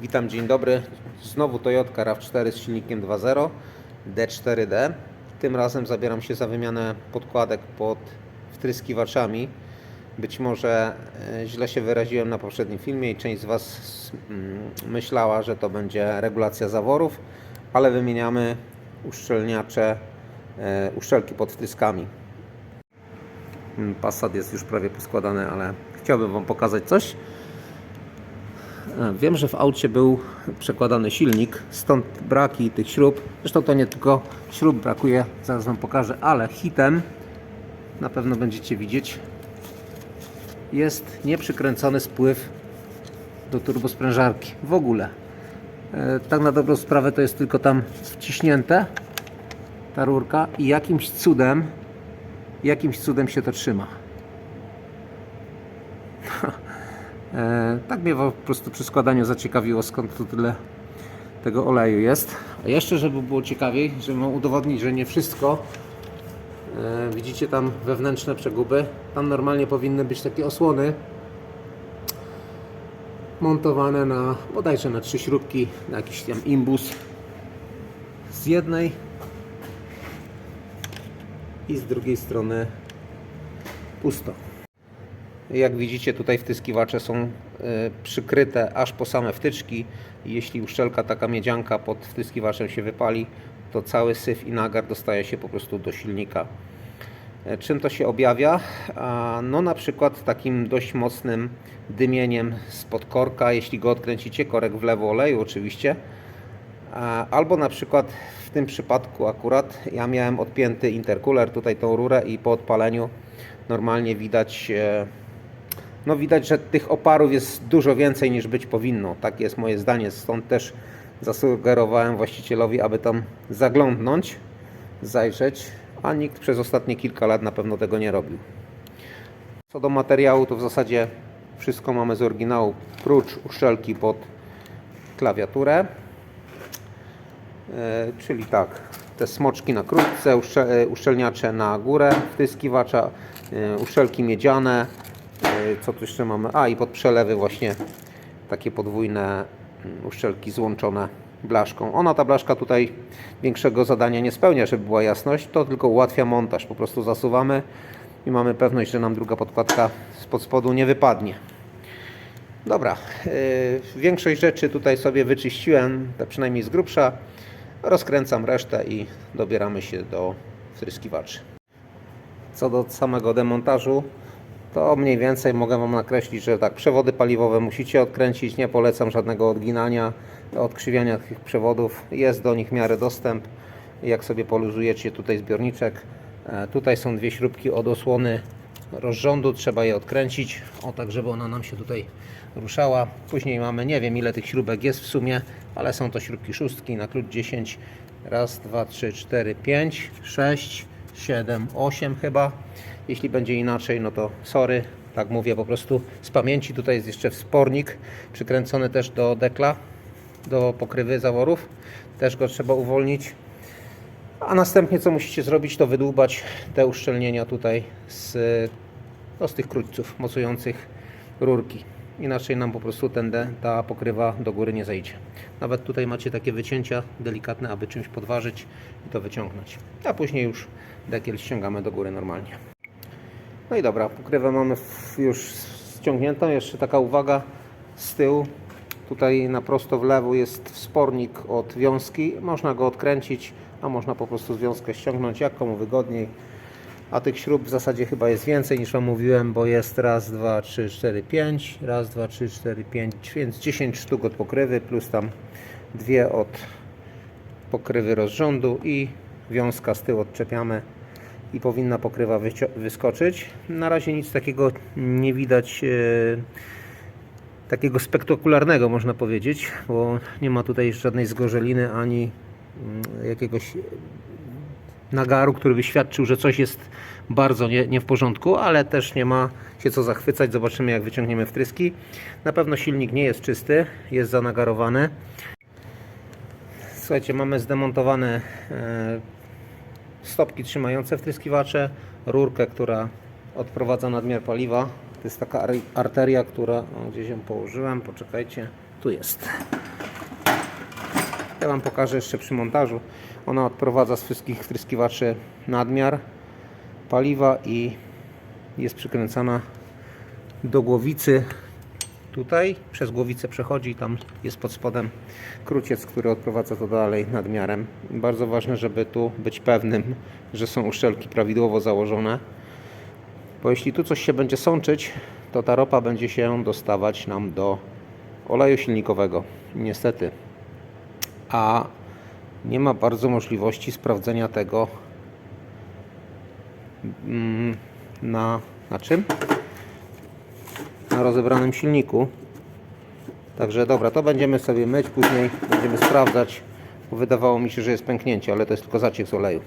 Witam, dzień dobry. Znowu Toyota RAV4 z silnikiem 2.0 D4D. Tym razem zabieram się za wymianę podkładek pod wtryskiwaczami. Być może e, źle się wyraziłem na poprzednim filmie i część z Was mm, myślała, że to będzie regulacja zaworów, ale wymieniamy uszczelniacze, e, uszczelki pod wtryskami. Mm, Passat jest już prawie poskładany, ale chciałbym Wam pokazać coś. Wiem, że w aucie był przekładany silnik, stąd braki tych śrub. Zresztą to nie tylko śrub brakuje, zaraz Wam pokażę, ale hitem na pewno będziecie widzieć jest nieprzykręcony spływ do turbosprężarki w ogóle. E, Tak na dobrą sprawę to jest tylko tam wciśnięte ta rurka i jakimś cudem jakimś cudem się to trzyma. E, tak mnie po prostu przy składaniu zaciekawiło, skąd tu tyle tego oleju jest. A jeszcze, żeby było ciekawiej, żeby wam udowodnić, że nie wszystko, e, widzicie tam wewnętrzne przeguby, tam normalnie powinny być takie osłony montowane na, bodajże na trzy śrubki, na jakiś tam imbus z jednej i z drugiej strony pusto. Jak widzicie tutaj wtyskiwacze są e, przykryte aż po same wtyczki jeśli uszczelka taka miedzianka pod wtyskiwaczem się wypali, to cały syf i nagar dostaje się po prostu do silnika. E, Czym to się objawia? No na przykład takim dość mocnym dymieniem spod korka, jeśli go odkręcicie, korek w lewo oleju oczywiście. Albo na przykład w tym przypadku akurat ja miałem odpięty intercooler, tutaj tą rurę i po odpaleniu normalnie widać e, no widać, że tych oparów jest dużo więcej niż być powinno. Tak jest moje zdanie, stąd też zasugerowałem właścicielowi, aby tam zaglądnąć, zajrzeć, a nikt przez ostatnie kilka lat na pewno tego nie robił. Co do materiału, to w zasadzie wszystko mamy z oryginału, prócz uszczelki pod klawiaturę. E, czyli tak, te smoczki na krótce, e, uszczelniacze na górę wtyskiwacza, e, uszczelki miedziane, co tu jeszcze mamy? A i pod przelewy właśnie takie podwójne mm, uszczelki złączone blaszką. Ona, ta blaszka tutaj większego zadania nie spełnia, żeby była jasność, to tylko ułatwia montaż. Po prostu zasuwamy i mamy pewność, że nam druga podkładka spod spodu nie wypadnie. Dobra, yy, większość rzeczy tutaj sobie wyczyściłem, przynajmniej z grubsza. Rozkręcam resztę i dobieramy się do wtryskiwaczy. Co do samego demontażu, to mniej więcej mogę Wam nakreślić, że tak, przewody paliwowe musicie odkręcić, nie polecam żadnego odginania, odkrzywiania tych przewodów, jest do nich miarę dostęp. Jak sobie poluzujecie tutaj zbiorniczek, e, tutaj są dwie śrubki od osłony rozrządu, trzeba je odkręcić, o tak żeby ona nam się tutaj ruszała. Później mamy, nie wiem ile tych śrubek jest w sumie, ale są to śrubki szóstki na klucz 10. Raz, dwa, trzy, cztery, pięć, sześć, siedem, osiem chyba. Jeśli będzie inaczej, no to sorry, tak mówię po prostu z pamięci. Tutaj jest jeszcze wspornik przykręcony też do dekla, do pokrywy zaworów. Też go trzeba uwolnić. A następnie co musicie zrobić, to wydłubać te uszczelnienia tutaj z, no, z tych krótców mocujących rurki. Inaczej nam po prostu ten, ta pokrywa do góry nie zejdzie. Nawet tutaj macie takie wycięcia delikatne, aby czymś podważyć i to wyciągnąć. A później już dekiel ściągamy do góry normalnie. No i dobra, pokrywę mamy już ściągniętą. Jeszcze taka uwaga z tyłu. Tutaj na prosto w lewo jest wspornik od wiązki. Można go odkręcić, a można po prostu związkę ściągnąć, jak komu wygodniej. A tych śrub w zasadzie chyba jest więcej niż Wam mówiłem, bo jest raz, dwa, trzy, cztery, pięć. Raz, dwa, trzy, cztery, pięć, więc 10 sztuk od pokrywy, plus tam dwie od pokrywy rozrządu i wiązka z tyłu odczepiamy i powinna pokrywa wyskoczyć. Na razie nic takiego nie widać e, takiego spektakularnego można powiedzieć, bo nie ma tutaj żadnej zgorzeliny ani mm, jakiegoś nagaru, który by świadczył, że coś jest bardzo nie, nie w porządku, ale też nie ma się co zachwycać. Zobaczymy jak wyciągniemy wtryski. Na pewno silnik nie jest czysty, jest zanagarowany. Słuchajcie, mamy zdemontowane e, stopki trzymające wtryskiwacze, rurkę, która odprowadza nadmiar paliwa. To jest taka ar- arteria, która, o, gdzieś ją położyłem, poczekajcie, tu jest. Ja Wam pokażę jeszcze przy montażu. Ona odprowadza z wszystkich wtryskiwaczy nadmiar paliwa i jest przykręcana do głowicy. Tutaj przez głowicę przechodzi, tam jest pod spodem kruciec, który odprowadza to dalej nadmiarem. Bardzo ważne, żeby tu być pewnym, że są uszczelki prawidłowo założone. Bo jeśli tu coś się będzie sączyć, to ta ropa będzie się dostawać nam do oleju silnikowego. Niestety. A nie ma bardzo możliwości sprawdzenia tego mm, na, na czym? Na rozebranym silniku. Także dobra, to będziemy sobie myć, później będziemy sprawdzać. Wydawało mi się, że jest pęknięcie, ale to jest tylko zaciek z oleju.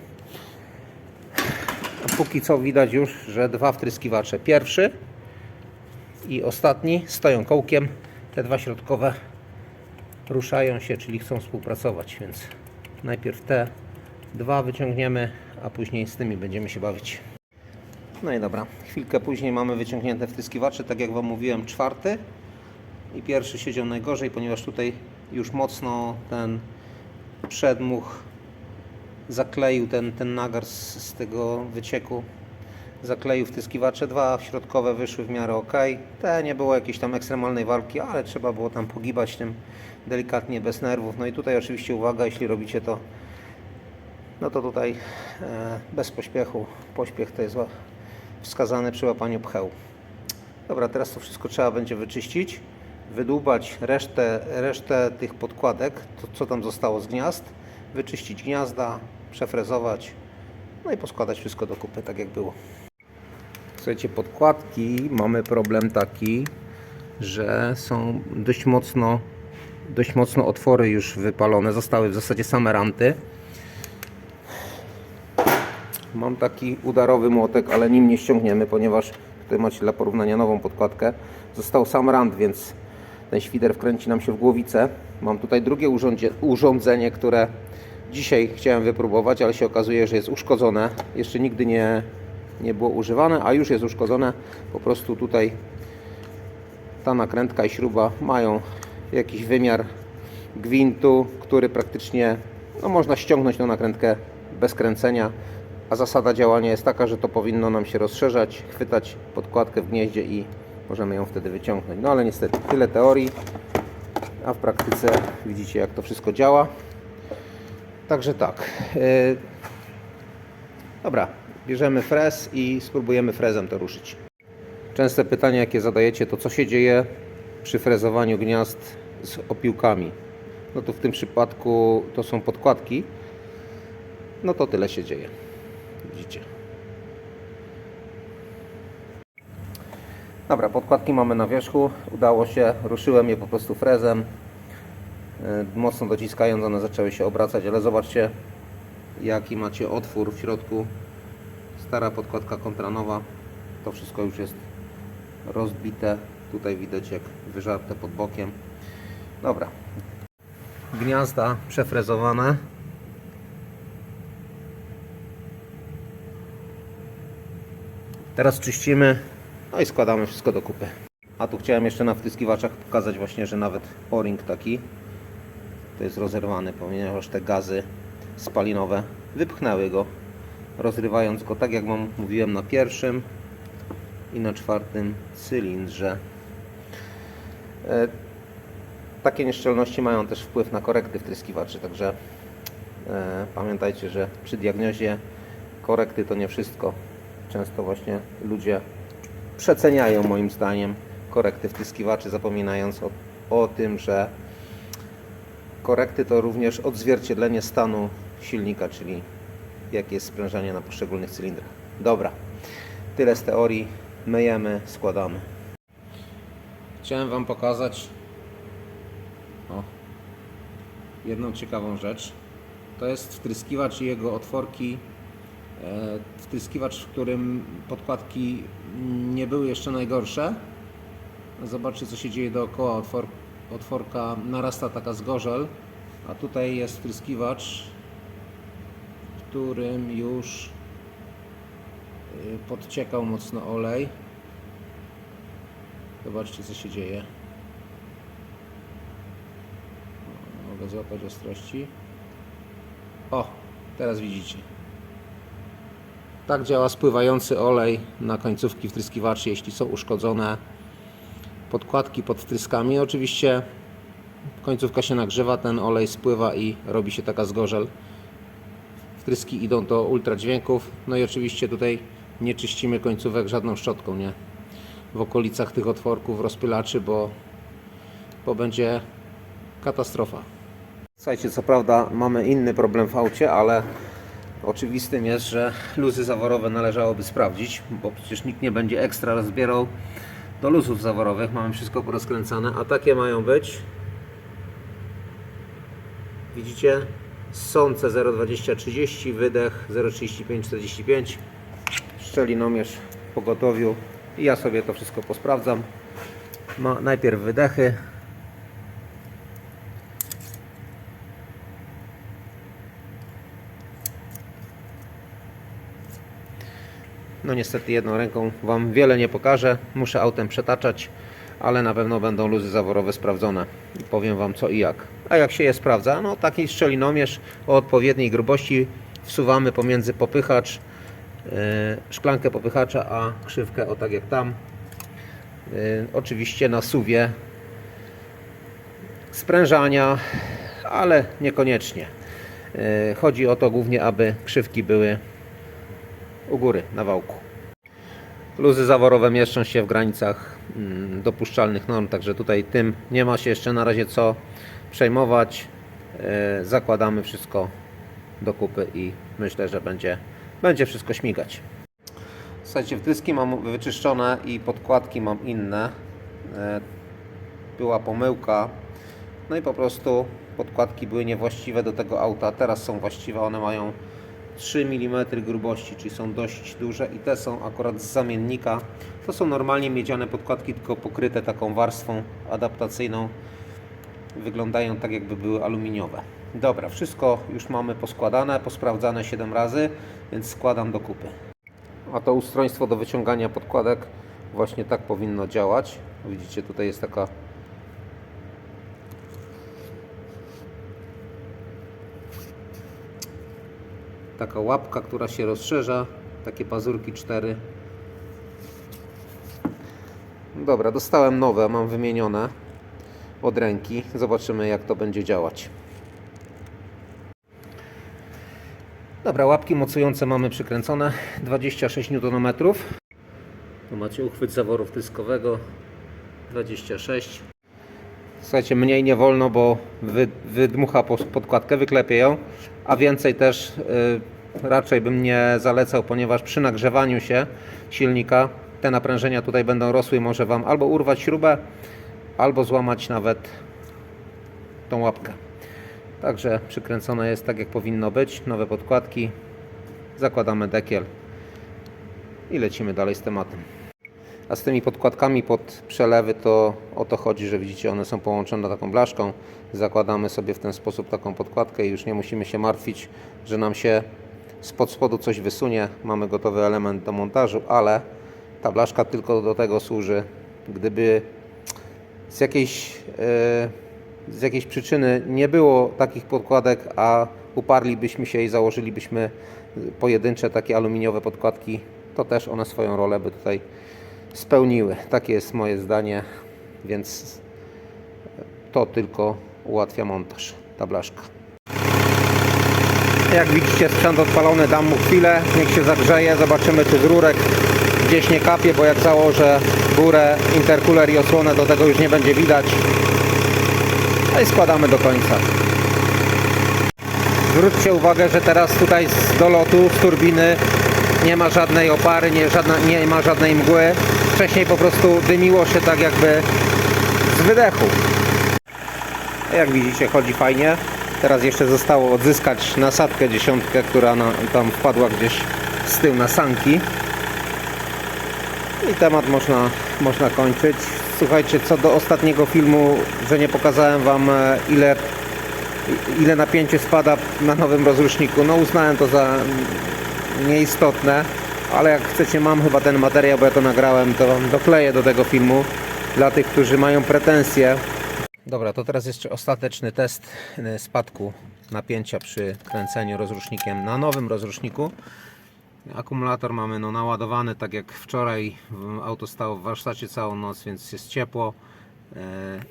A póki co widać już, że dwa wtryskiwacze. Pierwszy i ostatni stoją kołkiem. Te dwa środkowe ruszają się, czyli chcą współpracować, więc najpierw te dwa wyciągniemy, a później z tymi będziemy się bawić. No i dobra, chwilkę później mamy wyciągnięte wtryskiwacze, tak jak Wam mówiłem, czwarty i pierwszy siedział najgorzej, ponieważ tutaj już mocno ten przedmuch zakleił ten, ten nagar z, z tego wycieku zakleił wtyskiwacze. Dwa środkowe wyszły w miarę ok. Te nie było jakiejś tam ekstremalnej walki, ale trzeba było tam pogibać tym delikatnie, bez nerwów. No i tutaj oczywiście uwaga, jeśli robicie to, no to tutaj e, bez pośpiechu. Pośpiech to jest wskazany przy łapaniu pcheł. Dobra, teraz to wszystko trzeba będzie wyczyścić, wydłubać resztę, resztę tych podkładek, to co tam zostało z gniazd, wyczyścić gniazda, przefrezować, no i poskładać wszystko do kupy, tak jak było. Słuchajcie, podkładki mamy problem taki, że są dość mocno, dość mocno otwory już wypalone, zostały w zasadzie same ranty. Mam taki udarowy młotek, ale nim nie ściągniemy, ponieważ tutaj macie dla porównania nową podkładkę. Został sam rand, więc ten świder wkręci nam się w głowicę. Mam tutaj drugie urządzenie, które dzisiaj chciałem wypróbować, ale się okazuje, że jest uszkodzone. Jeszcze nigdy nie, nie było używane, a już jest uszkodzone. Po prostu tutaj ta nakrętka i śruba mają jakiś wymiar gwintu, który praktycznie no, można ściągnąć tą nakrętkę bez kręcenia. A zasada działania jest taka, że to powinno nam się rozszerzać, chwytać podkładkę w gnieździe i możemy ją wtedy wyciągnąć. No ale niestety tyle teorii, a w praktyce widzicie jak to wszystko działa. Także tak. Yy, Dobra, bierzemy frez i spróbujemy frezem to ruszyć. Częste pytanie, jakie zadajecie, to co się dzieje przy frezowaniu gniazd z opiłkami? No to w tym przypadku to są podkładki. No to tyle się dzieje. Widzicie. Dobra, podkładki mamy na wierzchu. Udało się, ruszyłem je po prostu frezem. Yy, Mocno dociskając, one zaczęły się obracać, ale zobaczcie, jaki macie otwór w środku. Stara podkładka kontra nowa. To wszystko już jest rozbite. Tutaj widać jak wyżarte pod bokiem. Dobra. Gniazda przefrezowane. Teraz czyścimy, no i składamy wszystko do kupy. A tu chciałem jeszcze na wtyskiwaczach pokazać właśnie, że nawet o-ring taki to jest rozerwany, ponieważ te gazy spalinowe wypchnęły go, rozrywając go tak jak Wam mówiłem na pierwszym i na czwartym cylindrze. E, Takie nieszczelności mają też wpływ na korekty wtryskiwaczy, także e, pamiętajcie, że przy diagnozie korekty to nie wszystko. Często właśnie ludzie przeceniają moim zdaniem korekty wtryskiwaczy, zapominając o, o tym, że korekty to również odzwierciedlenie stanu silnika, czyli jakie jest sprężenie na poszczególnych cylindrach. Dobra, tyle z teorii. Myjemy, składamy. Chciałem Wam pokazać o, jedną ciekawą rzecz. To jest wtryskiwacz i jego otworki. E, Wtryskiwacz, w którym podkładki nie były jeszcze najgorsze. Zobaczcie, co się dzieje dookoła. Otwor, otworka narasta taka zgorzel, a tutaj jest wtryskiwacz, w którym już y, podciekał mocno olej. Zobaczcie, co się dzieje. mogę złapać ostrości. O, teraz widzicie. Tak działa spływający olej na końcówki wtryskiwaczy, jeśli są uszkodzone podkładki pod wtryskami. Oczywiście końcówka się nagrzewa, ten olej spływa i robi się taka zgorzel. Wtryski idą do ultradźwięków. No i oczywiście tutaj nie czyścimy końcówek żadną szczotką, nie? W okolicach tych otworków rozpylaczy, bo, bo będzie katastrofa. Słuchajcie, co prawda mamy inny problem w aucie, ale oczywistym jest, że luzy zaworowe należałoby sprawdzić, bo przecież nikt nie będzie ekstra rozbierał do luzów zaworowych. Mamy wszystko porozkręcane, a takie mają być. Widzicie? Sące 0,20-30, wydech 0,35-45, szczelinomierz w pogotowiu i ja sobie to wszystko posprawdzam. Ma najpierw wydechy. No niestety jedną ręką Wam wiele nie pokażę. Muszę autem przetaczać, ale na pewno będą luzy zaworowe sprawdzone. I powiem Wam co i jak. A jak się je sprawdza? No taki szczelinomierz o odpowiedniej grubości wsuwamy pomiędzy popychacz, yy, szklankę popychacza, a krzywkę o tak jak tam. Yy, oczywiście na suwie sprężania, ale niekoniecznie. Yy, chodzi o to głównie, aby krzywki były u góry na wałku. Luzy zaworowe mieszczą się w granicach mm, dopuszczalnych norm, także tutaj tym nie ma się jeszcze na razie co przejmować. E, Zakładamy wszystko do kupy i myślę, że będzie, będzie wszystko śmigać. Słuchajcie, wtryski mam wyczyszczone i podkładki mam inne. E, Była pomyłka. No i po prostu podkładki były niewłaściwe do tego auta. Teraz są właściwe, one mają 3 mm grubości, czyli są dość duże i te są akurat z zamiennika. To są normalnie miedziane podkładki, tylko pokryte taką warstwą adaptacyjną. Wyglądają tak jakby były aluminiowe. Dobra, wszystko już mamy poskładane, posprawdzane 7 razy, więc składam do kupy. A to ustrojstwo do wyciągania podkładek właśnie tak powinno działać. Widzicie, tutaj jest taka taka łapka, która się rozszerza, takie pazurki 4. Dobra, dostałem nowe, mam wymienione od ręki. Zobaczymy jak to będzie działać. Dobra, łapki mocujące mamy przykręcone 26 Nm. Tu macie uchwyt zaworu wtryskowego 26. Słuchajcie, mniej nie wolno, bo wy, wydmucha po- podkładkę, wyklepie ją, a więcej też y, raczej bym nie zalecał, ponieważ przy nagrzewaniu się silnika te naprężenia tutaj będą rosły i może Wam albo urwać śrubę, albo złamać nawet tą łapkę. Także przykręcone jest tak jak powinno być, nowe podkładki, zakładamy dekiel i lecimy dalej z tematem. A z tymi podkładkami pod przelewy to o to chodzi, że widzicie, one są połączone taką blaszką. Zakładamy sobie w ten sposób taką podkładkę i już nie musimy się martwić, że nam się spod spodu coś wysunie. Mamy gotowy element do montażu, ale ta blaszka tylko do tego służy, gdyby z jakiejś, e, z jakiejś przyczyny nie było takich podkładek, a uparlibyśmy się i założylibyśmy pojedyncze takie aluminiowe podkładki, to też one swoją rolę by tutaj spełniły. Takie jest moje zdanie, więc to tylko ułatwia montaż, ta blaszka. Jak widzicie sprzęt odpalony, dam mu chwilę, niech się zagrzeje, zobaczymy czy z rurek gdzieś nie kapie, bo jak założę górę, interkuler i osłonę, to tego już nie będzie widać. No i składamy do końca. Zwróćcie uwagę, że teraz tutaj z dolotu, z turbiny nie ma żadnej opary, nie, żadna, nie ma żadnej mgły. Wcześniej po prostu dymiło się tak jakby z wydechu. Jak widzicie chodzi fajnie. Teraz jeszcze zostało odzyskać nasadkę dziesiątkę, która na, tam wpadła gdzieś z tyłu na sanki. I temat można, można kończyć. Słuchajcie, co do ostatniego filmu, że nie pokazałem Wam e, ile, ile napięcie spada na nowym rozruszniku. No uznałem to za nieistotne, ale jak chcecie, mam chyba ten materiał, bo ja to nagrałem, to dokleję do tego filmu. Dla tych, którzy mają pretensje Dobra, to teraz jeszcze ostateczny test e, spadku napięcia przy kręceniu rozrusznikiem na nowym rozruszniku. Akumulator mamy no, naładowany tak jak wczoraj. Auto stało w warsztacie całą noc, więc jest ciepło. E,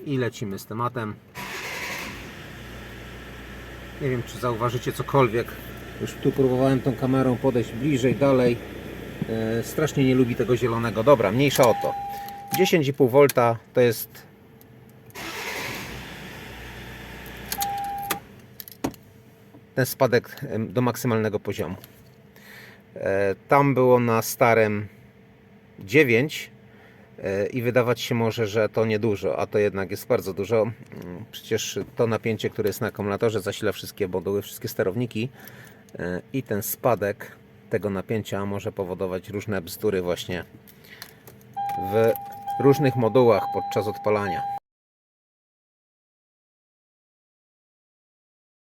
I lecimy z tematem. Nie wiem, czy zauważycie cokolwiek. Już tu próbowałem tą kamerą podejść bliżej, dalej. E, strasznie nie lubi tego zielonego. Dobra, mniejsza o to. 10,5 V to jest ten spadek do maksymalnego poziomu. E, Tam było na starym 9 e, i wydawać się może, że to niedużo, a to jednak jest bardzo dużo. Mm, Przecież to napięcie, które jest na akumulatorze zasila wszystkie moduły, wszystkie sterowniki i ten spadek tego napięcia może powodować różne bzdury właśnie w różnych modułach podczas odpalania.